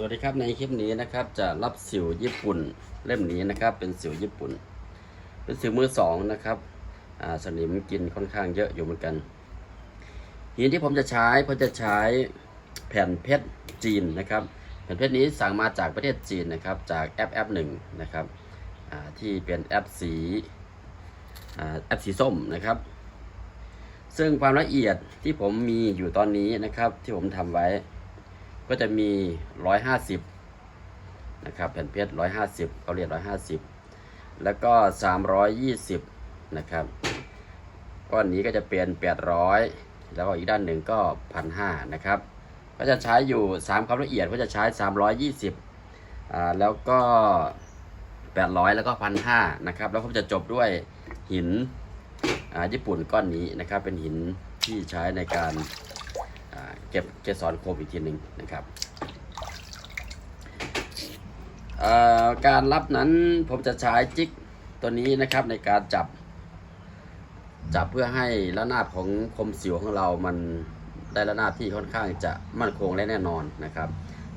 สวัสดีครับในคลิปนี้นะครับจะรับสิวญี่ปุ่นเล่มนี้นะครับเป็นสิวญี่ปุ่น เป็นสิวมือสองนะครับสนิมกินค่อนข้างเยอะอยู่เหมือนกันหินที่ผมจะใช้ผมจะใช้แผ่นเพชรจีนนะครับแผ่นเพชรนี้สั่งมาจากประเทศจีนนะครับจากแอปแอปหนึ่งนะครับที่เป็นแอปสีแอปสีส้มนะครับ ซึ่งความละเอียดที่ผมมีอยู่ตอนนี้นะครับที่ผมทำไว้ ก็จะมี 150 นะครับแผ่นเพชร 150เขาเรียก150 แล้วก็ 320 นะครับ ก้อนนี้ก็จะเป็น 800 แล้วก็อีกด้านหนึ่งก็1,500นะครับ ก็จะใช้อยู่ 3ความละเอียดก็จะใช้ 320อ่าแล้วก็ 800 แล้วก็1,500นะครับ แล้วผมจะจบด้วยหินอ่าญี่ปุ่นก้อนนี้นะครับเป็นหินที่ใช้ในการ เก็บเกสรโคมอีกทีหนึ่งนะครับการรับนั้นผมจะใช้จิกตัวนี้นะครับในการจับ จับเพื่อให้ระนาบของคมสิวของเรามันได้ระนาบที่ค่อนข้างจะมั่นคงและแน่นอนนะครับ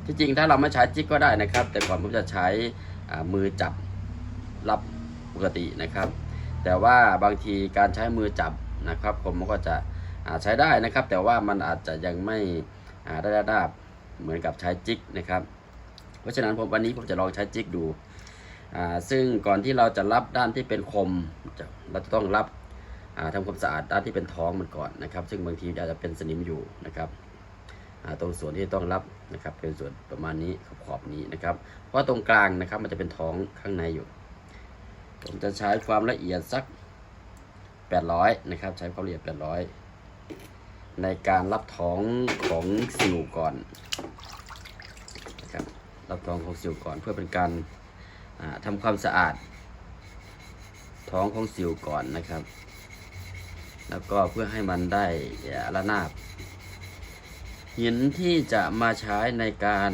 ที่จริงถ้าเราไม่ใช้จิกก็ได้นะครับ แต่ก่อนผมจะใช้มือจับรับปกตินะครับ แต่ว่าบางทีการใช้มือจับนะครับผมมันก็จะ ใช้ได้นะครับ แต่ว่ามันอาจจะยังไม่ได้ระดับเหมือนกับใช้จิกนะครับ เพราะฉะนั้นผมวันนี้ผมจะลองใช้จิกดู ซึ่งก่อนที่เราจะรับด้านที่เป็นคม เราจะต้องรับอ่าทำความสะอาดด้านที่เป็นท้องมันก่อนนะครับ ซึ่งบางทีอาจจะเป็นสนิมอยู่นะครับตรงส่วนที่ต้องรับนะครับเป็นส่วนประมาณนี้ขอบๆนี้นะครับ เพราะตรงกลางนะครับมันจะเป็นท้องข้างในอยู่ ผมจะใช้ความละเอียดสัก 800 นะครับ ใช้ความละเอียด 800 ในการรับท้องของสิวก่อนนะครับรับท้องของสิวก่อนเพื่อเป็นการอ่าทำความสะอาด ท้องของสิวก่อนนะครับ แล้วก็เพื่อให้มันได้ระนาบหินที่จะมาใช้ในการ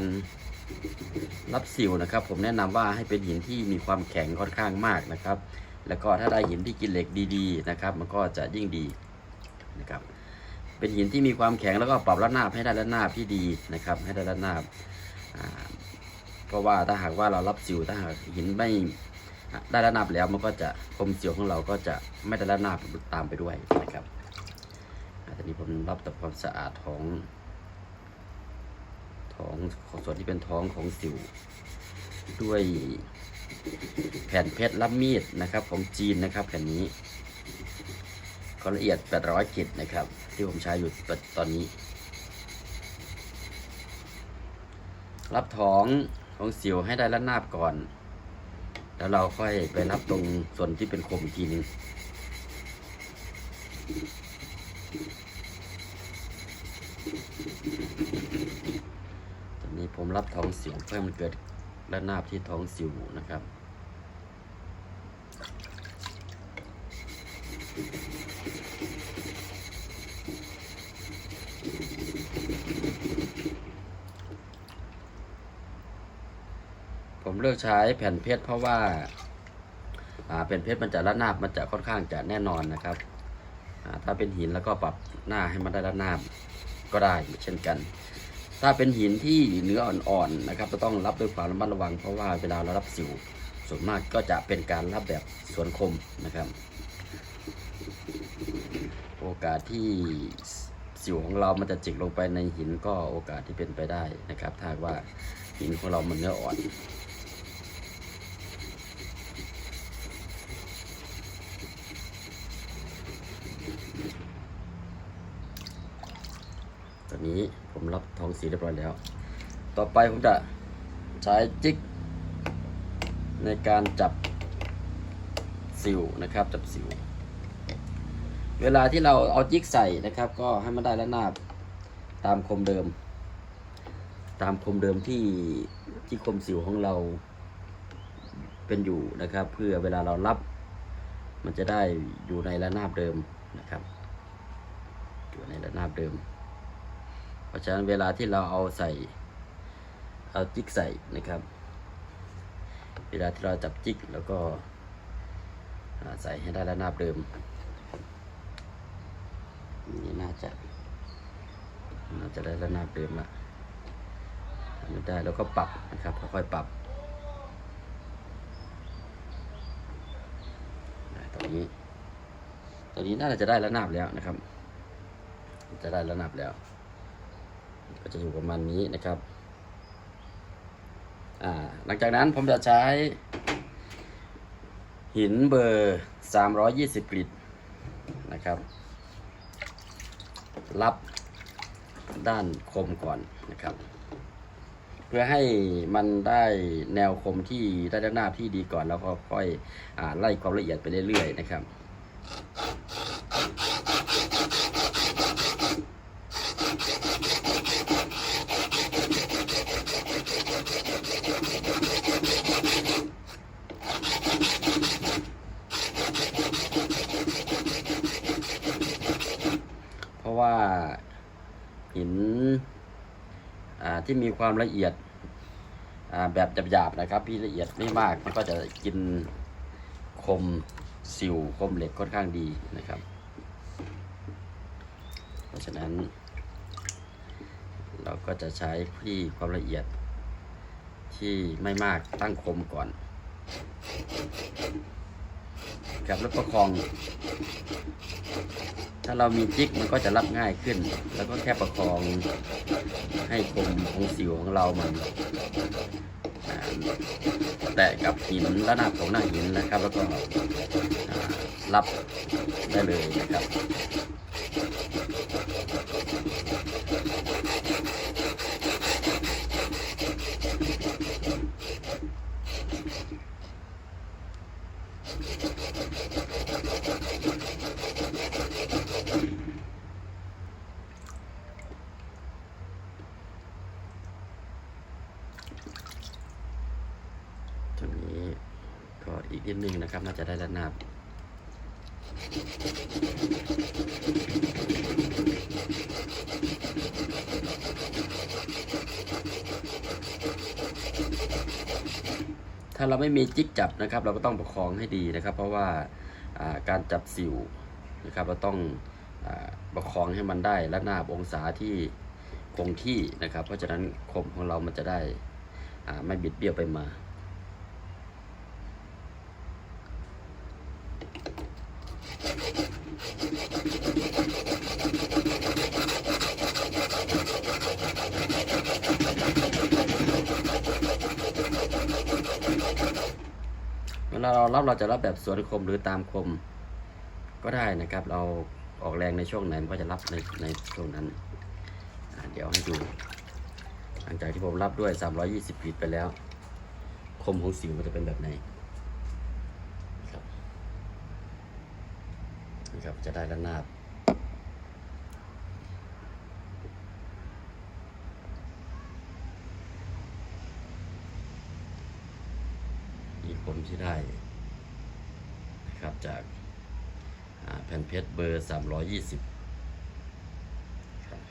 รับสิวนะครับ ผมแนะนำว่าให้เป็นหินที่มีความแข็งค่อนข้างมากนะครับ แล้วก็ถ้าได้หินที่กินเหล็กดีๆนะครับ มันก็จะยิ่งดีนะครับ เป็นหินที่มีความแข็งแล้วก็ปรับระนาบให้ได้ระนาบที่ดีนะครับ ให้ได้ระนาบเพราะว่าถ้าหากว่าเรารับสิวถ้าหากหินไม่ได้ระนาบแล้วมันก็จะคมสิวของเราก็จะไม่ได้ระนาบตามไปด้วยนะครับอ่าทีนี้ผมรับทำความสะอาดท้องท้องของส่วนที่เป็นท้องของสิว ด้วยแผ่นเพชรรับมีดนะครับ ของจีนนะครับแผ่นนี้ ความละเอียด 800กิตนะครับ ที่ผมใช้อยู่ตอนนี้ รับท้องของสิวให้ได้ระนาบก่อน แล้วเราค่อยไปรับตรงส่วนที่เป็นคมอีกทีนึงตอนนี้ผมรับท้องสิวเพื่อให้มันเกิดระนาบที่ท้องสิวนะครับ ลือกใช้แผ่นเพชรเพราะว่าแผ่นเพชรมันจะระนาบมันจะค่อนข้างจะแน่นอนนะครับถ้าเป็นหินแล้วก็ปรับหน้าให้มันได้ระนาบก็ได้เช่นกัน ถ้าเป็นหินที่เนื้ออ่อนๆนะครับจะต้องรับด้วยความระมัดระวัง เพราะว่าเวลาเรารับสิวส่วนมากก็จะเป็นการรับแบบสวนคมนะครับ โอกาสที่สิวของเรามันจะจิกลงไปในหินก็โอกาสที่เป็นไปได้นะครับ ถ้าว่าหินของเรามันเนื้ออ่อน ตอนนี้ผมรับ ทองสีเรียบร้อยแล้ว ต่อไปผมจะใช้จิกในการจับสิวนะครับ จับสิว เวลาที่เราเอาจิกใส่นะครับ ก็ให้มันได้ระนาบตามคมเดิม ตามคมเดิมที่ที่คมสิวของเราเป็นอยู่นะครับ เพื่อเวลาเรารับ มันจะได้อยู่ในระนาบเดิมนะครับ อยู่ในระนาบเดิม เพราะฉะนั้นเวลาที่เราเอาใส่เอาจิกใส่นะครับ เวลาที่เราจับจิกแล้วก็ใส่ให้ได้ระนาบเดิมนี่น่าจะน่าจะได้ระนาบเดิมละไม่ได้แล้วก็ปรับนะครับค่อยๆปรับตรงนี้ตรงนี้น่าจะได้ระนาบแล้วนะครับ จะได้ระนาบแล้ว ก็จะอยู่ประมาณนี้นะครับหลังจากนั้นผมจะใช้ หินเบอร์ 320 กริดนะครับ รับด้านคมก่อนนะครับ เพื่อให้มันได้แนวคมที่ได้ด้านหน้าที่ดีก่อนแล้วก็ค่อยอไล่ความละเอียดไปเรื่อยๆนะครับ ราะว่าหินที่มีความละเอียดแบบหยาบๆนะครับพี่ละเอียดไม่มากมันก็จะกินคมสิวคมเหล็กค่อนข้างดีนะครับ เพราะฉะนั้น เราก็จะใช้ที่ความละเอียดที่ไม่มากตั้งคมก่อน กับรถประคอง ถ้าเรามีจิกมันก็จะรับง่ายขึ้น แล้วก็แค่ประคองให้คมของสิวของเรามันแตะกับหินระนาบของหน้าหินนะครับ แล้วก็รับได้เลยนะครับ ตรงนี้ก็อีก นะครับ น่าจะได้ระนาบถ้าเราไม่มีจิกจับนะครับ เราก็ต้องประคองให้ดีนะครับ เพราะว่าการจับสิวนะครับ เราต้องอประคองให้มันได้ระนาบองศาที่คงที่นะครับ เพราะฉะนั้นคมของเรามันจะได้ไม่บิดเบี้ยวไปมา เวลาเรารับเราจะรับแบบสวนคมหรือตามคมก็ได้นะครับ เราออกแรงในช่วงไหนมันก็จะรับในในช่วงนั้น เดี๋ยวให้ดู หลังจากที่ผมรับด้วย 320ฟีตไปแล้ว คมของสิวมันจะเป็นแบบไหนครับนะครับจะได้ระนาบ คมที่ได้นะครับจากแผ่นเพชรเบอร์ 320ครับ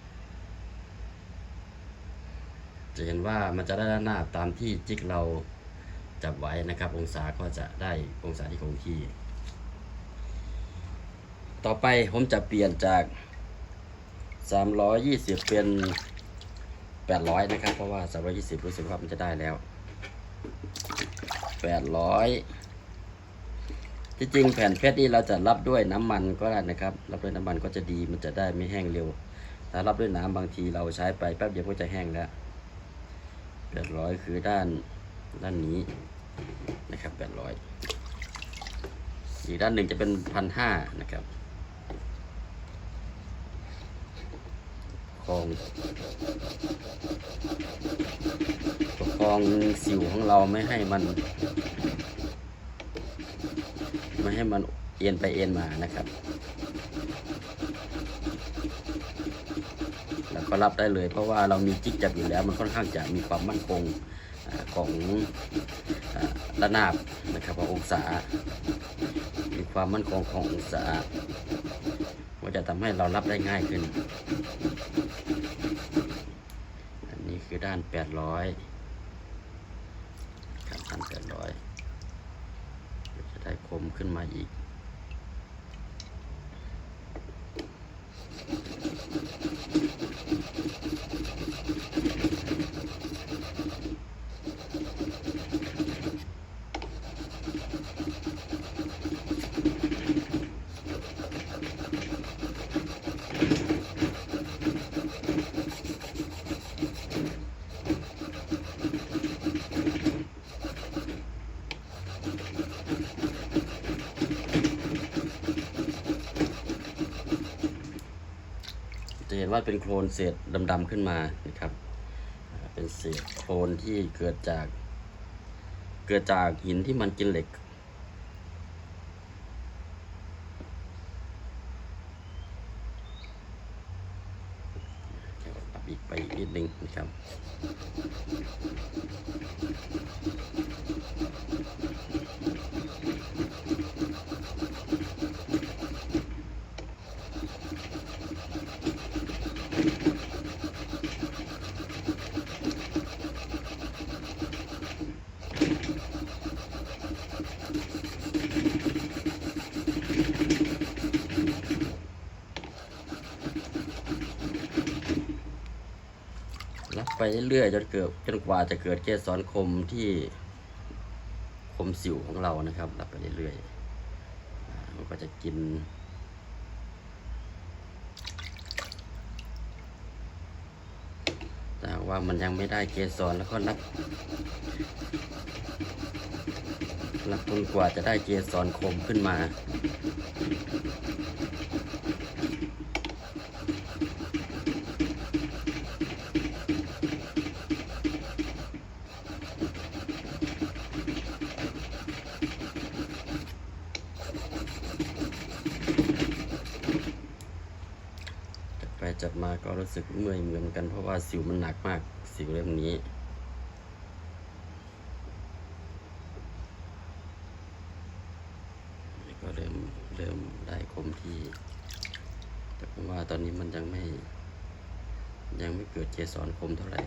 จะเห็นว่ามันจะได้ด้านหน้าตามที่จิกเราจับไว้นะครับ องศาก็จะได้องศาที่คงที่ ต่อไปผมจะเปลี่ยนจาก 320 เป็น 800 นะครับ เพราะว่า 320 รู้สึกว่ามันจะได้แล้ว แปดร้อยที่จริงแผ่นเพชรนี่เราจะรับด้วยน้ำมันก็ได้นะครับ รับด้วยน้ำมันก็จะดีมันจะได้ไม่แห้งเร็ว ถ้ารับด้วยน้ำบางทีเราใช้ไปแป๊บเดียวก็จะแห้งแล้วแปดร้อยคือด้านด้านนี้นะครับแปดร้อยอีกด้านหนึ่งจะเป็นพันห้านะครับคอง องสิวของเราไม่ให้มัน ไม่ให้มันเอ็นไปเอ็นมานะครับ แล้วก็รับได้เลยเพราะว่าเรามีจิกจับอยู่แล้ว มันค่อนข้างจะมีความมั่นคงอของอระนาบนะครับขององศา มีความมั่นคงขององศาก็จะทำให้เรารับได้ง่ายขึ้น อันนี้คือด้าน 800 ครับด้าน800จะได้คมขึ้นมาอีก ค น ว่าเป็นโคลนเศษดำๆขึ้นมานะครับ เป็นเศษโคลนที่เกิดจาก เกิดจากหินที่มันกินเหล็ก เดี๋ยวปรับอีกไปอีกนิดนึงนะครับ รับ ไปเรื่อยๆจนเกิดจนกว่าจะเกิดเกสรคมที่คมสิวของเรานะครับรับไปเรื่อยๆมันก็จะกิน แต่ว่ามันยังไม่ได้เกสรแล้วก็รับรับจนกว่าจะได้เกสรคมขึ้นมา จับไปจับ มาก็รู้สึกเมื่อยเหมือนกันเพราะว่าสิวมันหนักมากสิวเล่มนี้ ก็เริ่มเริ่มได้คมที่ แต่ผมว่าตอนนี้มันยังไม่ ยังไม่เกิดเจสอนคมเท่าไหร่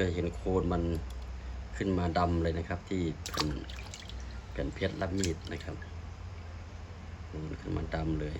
จะเห็นโคนมันขึ้นมาดำเลยนะครับ ที่เป็นเป็นเพชรรับมีดนะครับโคนขึ้นมาดำเลย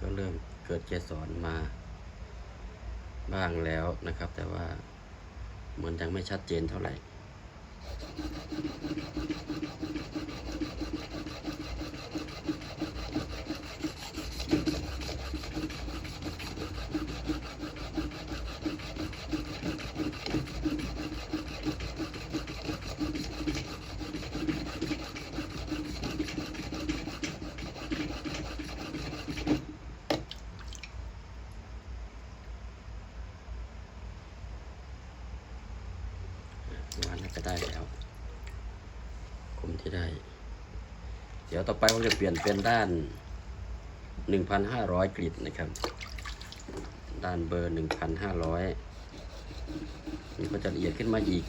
ก็เริ่มเกิดเกสรมาบ้างแล้วนะครับ แต่ว่าเหมือนยังไม่ชัดเจนเท่าไหร่ ว่าน่าจะได้แล้วคมที่ได้ เดี๋ยวต่อไปผมจะเปลี่ยนเป็นด้าน 1,500 กริดนะครับ ด้านเบอร์หนึ่งพันห้าร้อยมันก็จะละเอียดขึ้นมาอีก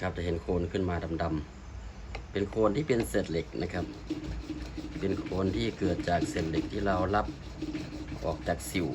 นะครับจะเห็นโคนขึ้นมาดำๆเป็นโคนที่เป็นเศษเหล็กนะครับ เป็นโคนที่เกิดจากเศษเหล็กที่เรารับออกจากสิว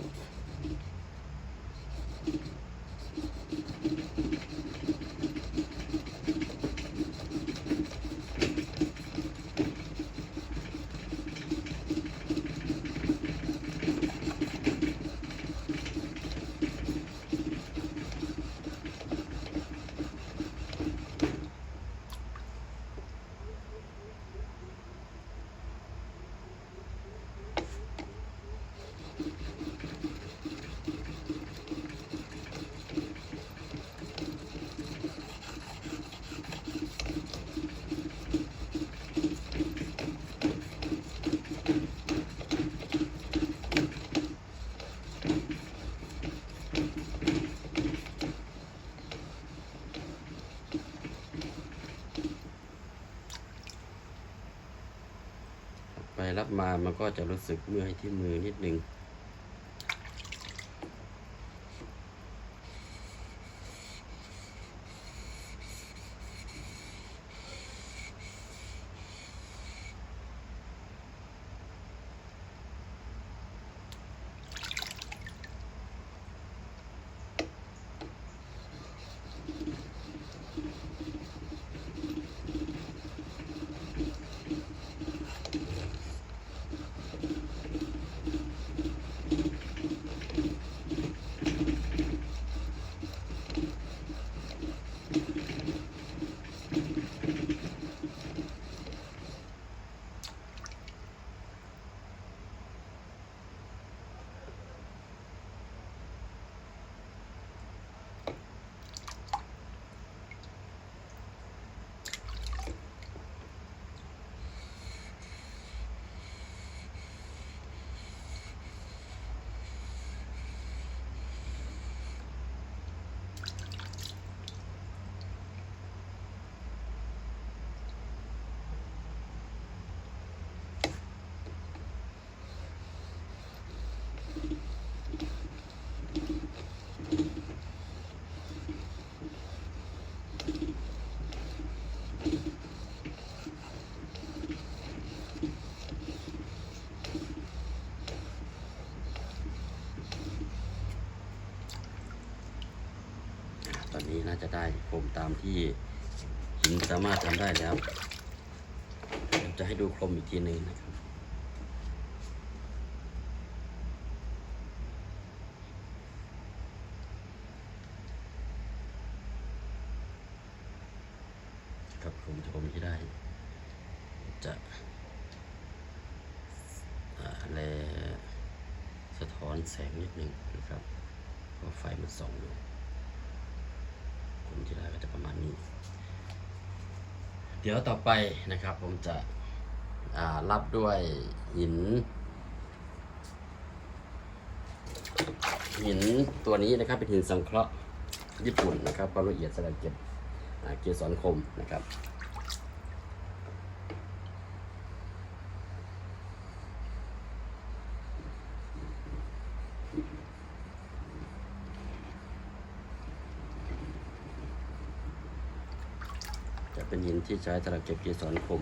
มามันก็จะรู้สึกเมื่อยที่มือนิดนึง ได้ผมตามที่หินสามารถทำได้แล้วจะให้ดูโคมอีกทีหนึ่งนะครับครับผมโคมที่ได้ จะแลสะท้อนแสงนิดหนึ่งนะครับเพราะไฟมันส่องอ ที่ได้ก็จะประมาณนี้ เดี๋ยวต่อไปนะครับผมจะรับด้วยหิน หินตัวนี้นะครับเป็นหินสังเคราะห์ญี่ปุ่นนะครับความละเอียดสลักเก็บอ่าเกสรคมนะครับ จะเป็นหิน ที่ใช้สำหรับเก็บเกสรคม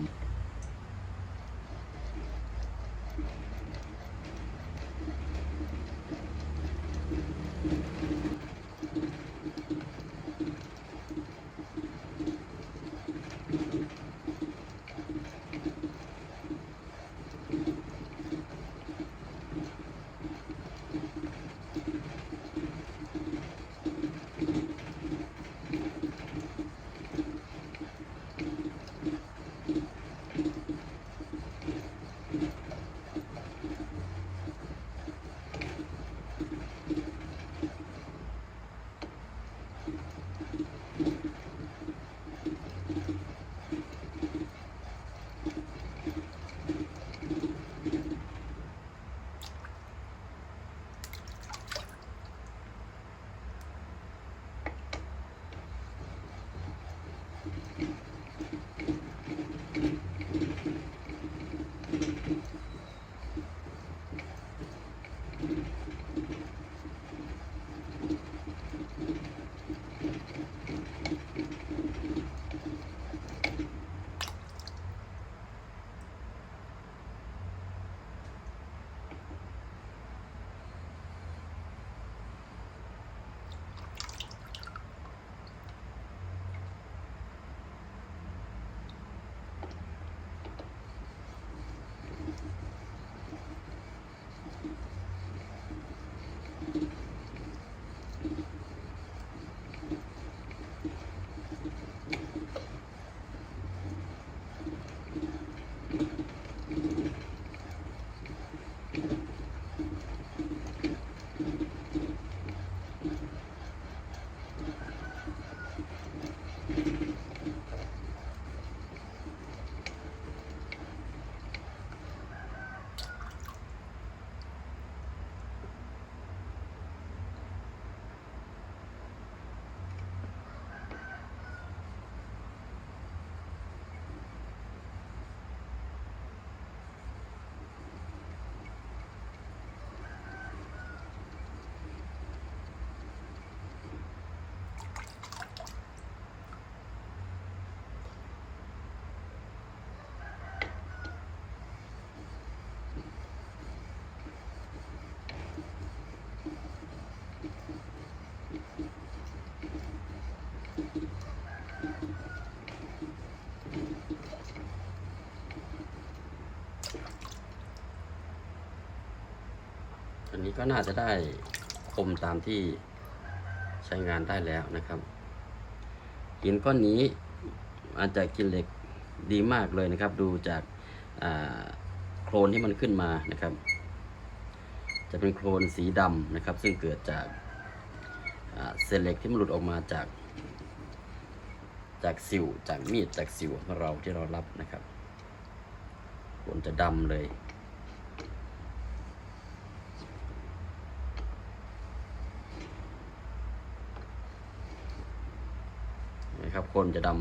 ก็น่าจะได้คมตามที่ใช้งานได้แล้วนะครับ หินก้อนนี้อาจจะกินเหล็กดีมากเลยนะครับ ดูจากาโครนที่มันขึ้นมานะครับ จะเป็นโครนสีดำนะครับ ซึ่งเกิดจากเศษเหล็กที่มันหลุดออกมาจาก จากสิวจากมีดจากสิวของเราที่เรารับนะครับโครนจะดำเลย นะครับโคนจะดำ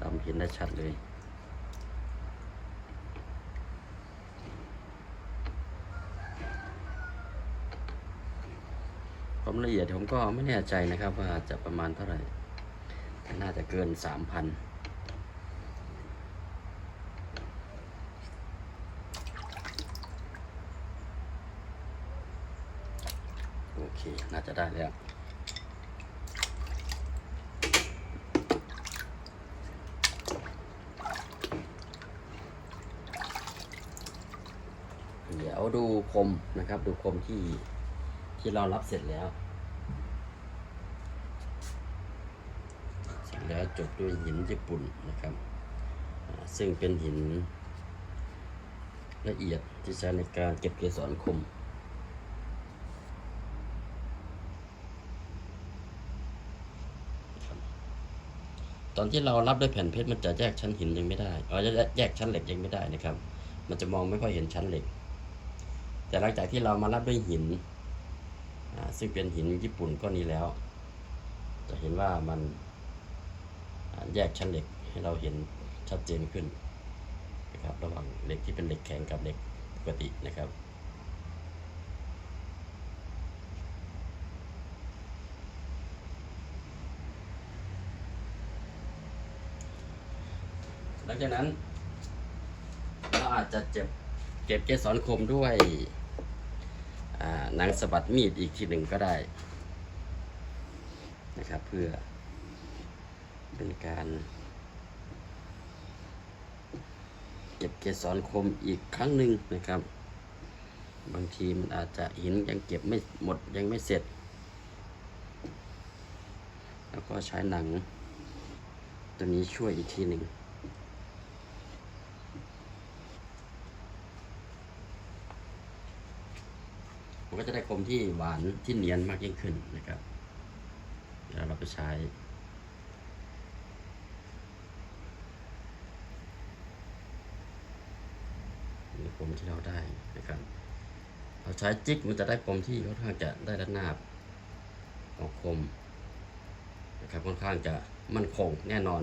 ดำเห็นได้ชัดเลยความละเอียดผมก็ไม่แน่ใจนะครับว่าจะประมาณเท่าไหร่น่าจะเกินสามพันโอเค น่าจะได้แล้ว เดูคมนะครับ ดูคมที่ที่เรารับเสร็จแล้ว เสร็จแล้วจบด้วยหินญี่ปุ่นนะครับ ซึ่งเป็นหินละเอียดที่ใช้ในการเก็บเกสรคมตอนที่เรารับด้วยแผ่นเพชรมันจะแยกชั้นหินยังไม่ได้เราจะแยกชั้นเหล็กยังไม่ได้นะครับ มันจะมองไม่ค่อยเห็นชั้นเหล็ก แต่หลังจากที่เรามารับด้วยหินซึ่งเป็นหินญี่ปุ่นก้อนนี้แล้ว จะเห็นว่ามันแยกชั้นเหล็กให้เราเห็นชัดเจนขึ้นนะครับระหว่างเหล็กที่เป็นเหล็กแข็งกับเหล็กปกตินะครับหลังจากนั้นเราอาจจะเจ็บ เก็บเกสรคมด้วยหนังสะบัดมีดอีกทีหนึ่งก็ได้นะครับ เพื่อเป็นการเก็บเกสรคมอีกครั้งหนึ่งนะครับ บางทีมันอาจจะหินยังเก็บไม่หมดยังไม่เสร็จ แล้วก็ใช้หนังตัวนี้ช่วยอีกทีหนึ่ง มันก็จะได้คมที่หวานที่เนียนมากยิ่งขึ้นนะครับเดี๋ยวเราไปใช้นี่คมที่เราได้นะครับเราใช้จิกมันจะได้คมที่ค่อนข้างจะได้ระนาบออกคมนะครับค่อนข้างจะมั่นคงแน่นอน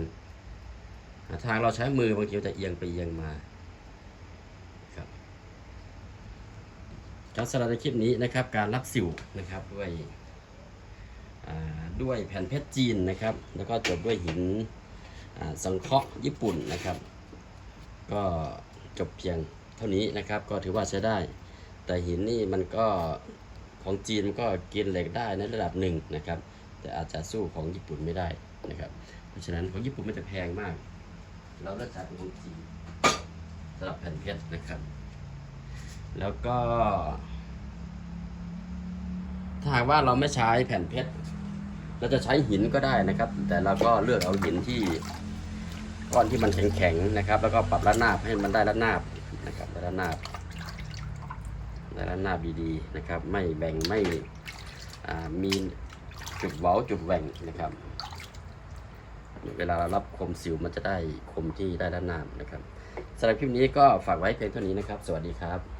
ทางเราใช้มือบางทีจะเอียงไปเอียงมา ครับ ครับสำหรับในคลิปนี้นะครับการรับสิวนะครับด้วยด้วยแผ่นเพชรจีนนะครับ แล้วก็จบด้วยหินสังเคราะห์ญี่ปุ่นนะครับ ก็จบเพียงเท่านี้นะครับ ก็ถือว่าใช้ได้ แต่หินนี่มันก็ของจีนมันก็กินเหล็กได้ในระดับหนึ่งนะครับ แต่อาจจะสู้ของญี่ปุ่นไม่ได้นะครับ เพราะฉะนั้นของญี่ปุ่นมันจะแพงมาก เราเลือกใช้เป็นของจีนสำหรับแผ่นเพชรนะครับ แล้วก็ ถ้าหากว่าเราไม่ใช้แผ่นเพชร เราจะใช้หินก็ได้นะครับ แต่เราก็เลือกเอาหินที่ก้อนที่มันแข็งๆนะครับ แล้วก็ปรับระนาบให้มันได้ระนาบนะครับได้ระนาบได้ระนาบดีๆนะครับ ไม่แบ่งไม่มีจุดเว้าจุดแหว่งนะครับ เวลาเรารับคมสิวมันจะได้คมที่ได้ระนาบนะครับสำหรับคลิปนี้ก็ฝากไว้เพียงเท่านี้นะครับ สวัสดีครับ